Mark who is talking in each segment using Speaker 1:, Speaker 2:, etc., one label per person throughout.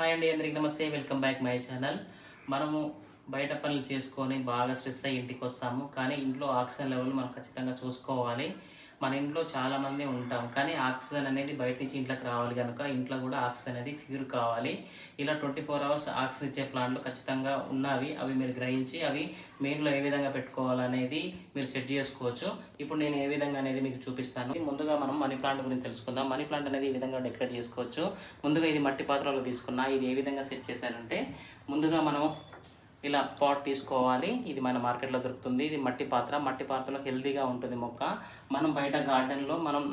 Speaker 1: Hi అండి అందరికి నమస్తే. వెల్కమ్ బ్యాక్ మై ఛానల్ మనము బయట పనులు చేసుకొని బాగా స్ట్రెస్ అయ్యి ఇంటికి వస్తాము. కానీ ఇంట్లో ఆక్సిజన్ లెవెల్ మనం ఖచ్చితంగా చూసుకోవాలి. మన ఇంట్లో చాలా మంది ఉంటాం. కానీ ఆక్సిజన్ అనేది బయట నుంచి ఇంట్లోకి రావాలి కనుక ఇంట్లో కూడా ఆక్సిజన్ అనేది ప్యూర్ కావాలి. ఇలా ట్వంటీ ఫోర్ అవర్స్ ఆక్సిజన్ ఇచ్చే ప్లాంట్లు ఖచ్చితంగా ఉన్నవి. అవి మీరు గ్రహించి అవి మెయిన్లో ఏ విధంగా పెట్టుకోవాలనేది మీరు సెట్ చేసుకోవచ్చు. ఇప్పుడు నేను ఏ విధంగా అనేది మీకు చూపిస్తాను. ముందుగా మనం మనీ ప్లాంట్ గురించి తెలుసుకుందాం. మనీ ప్లాంట్ అనేది ఈ విధంగా డెకరేట్ చేసుకోవచ్చు? ముందుగా ఇది మట్టి పాత్రలో తీసుకున్నా ఇది ఏ విధంగా సెట్ చేశానంటే ముందుగా మనం ఇలా పాట్ తీసుకోవాలి. ఇది మన మార్కెట్లో దొరుకుతుంది. ఇది మట్టి పాత్ర. మట్టి పాత్రలో హెల్దీగా ఉంటుంది మొక్క. మనం బయట గార్డెన్లో మనం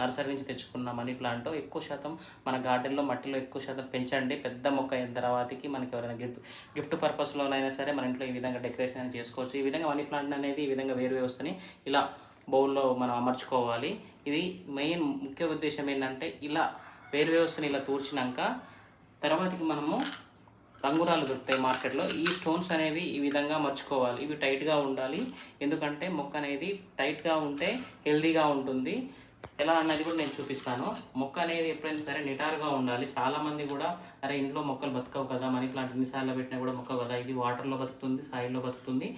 Speaker 1: నర్సరీ నుంచి తెచ్చుకున్న మనీ ప్లాంట్ ఎక్కువ శాతం మన గార్డెన్లో మట్టిలో ఎక్కువ శాతం పెంచండి. పెద్ద మొక్క అయిన తర్వాతకి మనకి ఎవరైనా గిఫ్ట్ గిఫ్ట్ పర్పస్లోనైనా సరే మన ఇంట్లో ఈ విధంగా డెకరేషన్ అనేది చేసుకోవచ్చు. ఈ విధంగా మనీ ప్లాంట్ అనేది ఈ విధంగా వేరు వ్యవస్థని ఇలా బౌల్లో మనం అమర్చుకోవాలి. ఇది మెయిన్ ముఖ్య ఉద్దేశం ఏంటంటే ఇలా వేరు వ్యవస్థని ఇలా తూర్చినాక తర్వాతకి మనము రంగురాలు దొరుకుతాయి మార్కెట్లో. ఈ స్టోన్స్ అనేవి ఈ విధంగా మర్చుకోవాలి. ఇవి టైట్గా ఉండాలి. ఎందుకంటే మొక్క అనేది టైట్గా ఉంటే హెల్దీగా ఉంటుంది. ఎలా అన్నది కూడా నేను చూపిస్తాను. మొక్క అనేది ఎప్పుడైనా సరే నిటారుగా ఉండాలి. చాలామంది కూడా అరే ఇంట్లో మొక్కలు బతకవు కదా మనీ ప్లాంట్ ఎన్నిసార్లు పెట్టినా కూడా మొక్క కదా ఇది వాటర్లో బతుకుతుంది సాయిల్లో బతుకుతుంది.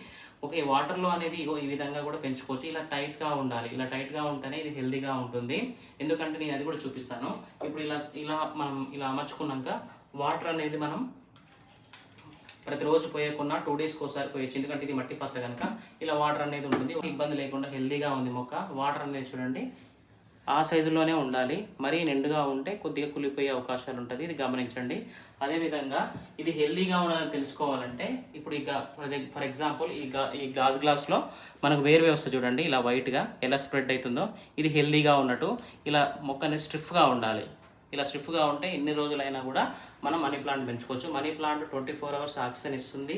Speaker 1: ఓకే వాటర్లో అనేది ఇగో ఈ విధంగా కూడా పెంచుకోవచ్చు. ఇలా టైట్గా ఉండాలి. ఇలా టైట్గా ఉంటేనే ఇది హెల్దీగా ఉంటుంది. ఎందుకంటే నేను అది కూడా చూపిస్తాను. ఇప్పుడు ఇలా ఇలా మనం ఇలా అమర్చుకున్నాక వాటర్ అనేది మనం ప్రతిరోజు పోయకుండా టూ డేస్కి ఒకసారి పోయొచ్చు. ఎందుకంటే ఇది మట్టి పాత్ర కనుక ఇలా వాటర్ అనేది ఉంటుంది. ఇబ్బంది లేకుండా హెల్దీగా ఉంది మొక్క. వాటర్ అనేది చూడండి ఆ సైజులోనే ఉండాలి. మరీ నిండుగా ఉంటే కొద్దిగా కులిపోయే అవకాశాలు ఉంటుంది. ఇది గమనించండి. అదేవిధంగా ఇది హెల్దీగా ఉన్నదని తెలుసుకోవాలంటే ఇప్పుడు ఇక ఫర్ ఎగ్జాంపుల్ ఈ గా ఈ గాజు గ్లాస్లో మనకు వేరు వ్యవస్థ చూడండి. ఇలా వైట్గా ఎలా స్ప్రెడ్ అవుతుందో ఇది హెల్దీగా ఉన్నట్టు ఇలా మొక్క అనేది ఉండాలి. ఇలా స్టిఫ్గా ఉంటే ఎన్ని రోజులైనా కూడా మనం మనీ ప్లాంట్ పెంచుకోవచ్చు. Money plant twenty four hours oxygen ఇస్తుంది.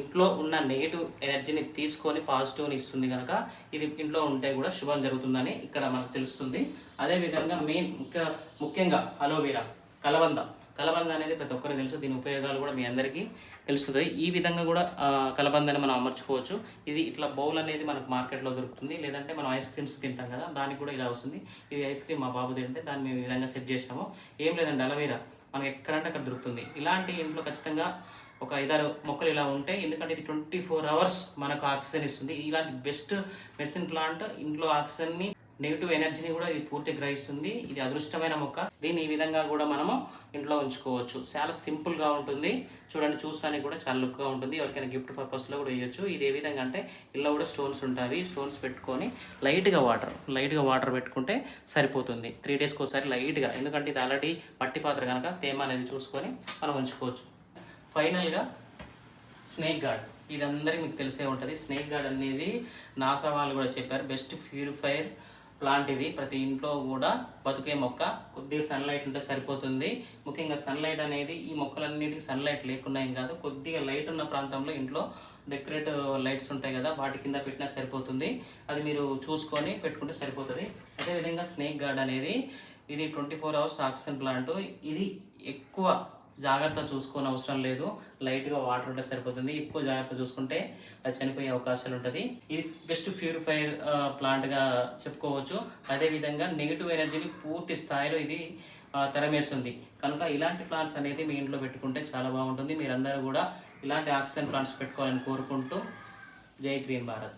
Speaker 1: ఇంట్లో ఉన్న నెగిటివ్ ఎనర్జీని తీసుకొని పాజిటివ్ని ఇస్తుంది కనుక ఇది ఇంట్లో ఉంటే కూడా శుభం జరుగుతుందని ఇక్కడ మనకు తెలుస్తుంది. అదేవిధంగా మెయిన్ ముఖ్య ముఖ్యంగా అలోవెరా. కలబంద. కలబంద అనేది ప్రతి ఒక్కరికి తెలుసు. దీని ఉపయోగాలు కూడా మీ అందరికీ తెలుస్తుంది. ఈ విధంగా కూడా కలబందని మనం అమర్చుకోవచ్చు. ఇది ఇట్లా బౌల్ అనేది మనకు మార్కెట్లో దొరుకుతుంది. లేదంటే మనం ఐస్ క్రీమ్స్ తింటాం కదా దానికి కూడా ఇలా వస్తుంది. ఇది ఐస్ క్రీమ్ మా బాబు తింటే దాన్ని మేము విధంగా సెట్ చేసినాము. ఏం లేదండి అలవేరా. మనకి ఎక్కడంటే అక్కడ దొరుకుతుంది. ఇలాంటి ఇంట్లో ఖచ్చితంగా ఒక ఐదారు మొక్కలు ఇలా ఉంటాయి ఎందుకంటే ఇది ట్వంటీ ఫోర్ అవర్స్ మనకు ఆక్సిజన్ ఇస్తుంది. ఇలాంటి బెస్ట్ మెడిసిన్ ప్లాంట్ ఇంట్లో ఆక్సిజన్ని నెగిటివ్ ఎనర్జీని కూడా ఇది పూర్తి గ్రహిస్తుంది. ఇది అదృష్టమైన మొక్క. దీన్ని ఈ విధంగా కూడా మనము ఇంట్లో ఉంచుకోవచ్చు. చాలా సింపుల్గా ఉంటుంది. చూడండి చూస్తానికి కూడా చాలా లుక్గా ఉంటుంది. ఎవరికైనా గిఫ్ట్ పర్పస్లో కూడా వేయచ్చు ఇది ఏ విధంగా అంటే ఇల్లు కూడా స్టోన్స్ ఉంటాయి. స్టోన్స్ పెట్టుకొని లైట్గా వాటర్ లైట్గా వాటర్ పెట్టుకుంటే సరిపోతుంది. త్రీ డేస్కి ఒకసారి లైట్గా ఎందుకంటే ఇది ఆల్రెడీ మట్టి పాత్ర కనుక తేమ అనేది చూసుకొని మనం ఉంచుకోవచ్చు. ఫైనల్గా స్నేక్ గార్డ్ ఇది అందరికీ మీకు తెలిసే ఉంటుంది. స్నేక్ గార్డ్ అనేది నాసా వాళ్ళు కూడా చెప్పారు. బెస్ట్ ప్యూరిఫైర్ ప్లాంట్ ఇది ప్రతి ఇంట్లో కూడా బతుకే మొక్క కొద్దిగా సన్లైట్ ఉంటే సరిపోతుంది. ముఖ్యంగా సన్లైట్ అనేది ఈ మొక్కలన్నిటికీ సన్లైట్ లేకుండా ఏం కాదు కొద్దిగా లైట్ ఉన్న ప్రాంతంలో ఇంట్లో డెకరేట్ లైట్స్ ఉంటాయి కదా వాటి కింద పెట్టినా సరిపోతుంది. అది మీరు చూసుకొని పెట్టుకుంటే సరిపోతుంది. అదేవిధంగా స్నేక్ గార్డ్ అనేది ఇది twenty four hours oxygen plant ఇది ఎక్కువ జాగ్రత్త చూసుకోని అవసరం లేదు. లైట్గా వాటర్ ఉంటే సరిపోతుంది. ఎక్కువ జాగ్రత్త చూసుకుంటే అది చనిపోయే అవకాశాలు ఉంటుంది. ఇది బెస్ట్ ప్యూరిఫైర్ ప్లాంట్గా చెప్పుకోవచ్చు. అదేవిధంగా నెగిటివ్ ఎనర్జీని పూర్తి స్థాయిలో ఇది తెరమేస్తుంది తరమేస్తుంది. కనుక ఇలాంటి ప్లాంట్స్ అనేది మీ ఇంట్లో పెట్టుకుంటే చాలా బాగుంటుంది. మీరందరూ కూడా ఇలాంటి ఆక్సిజన్ ప్లాంట్స్ పెట్టుకోవాలని కోరుకుంటూ జై గ్రీన్ భారత్.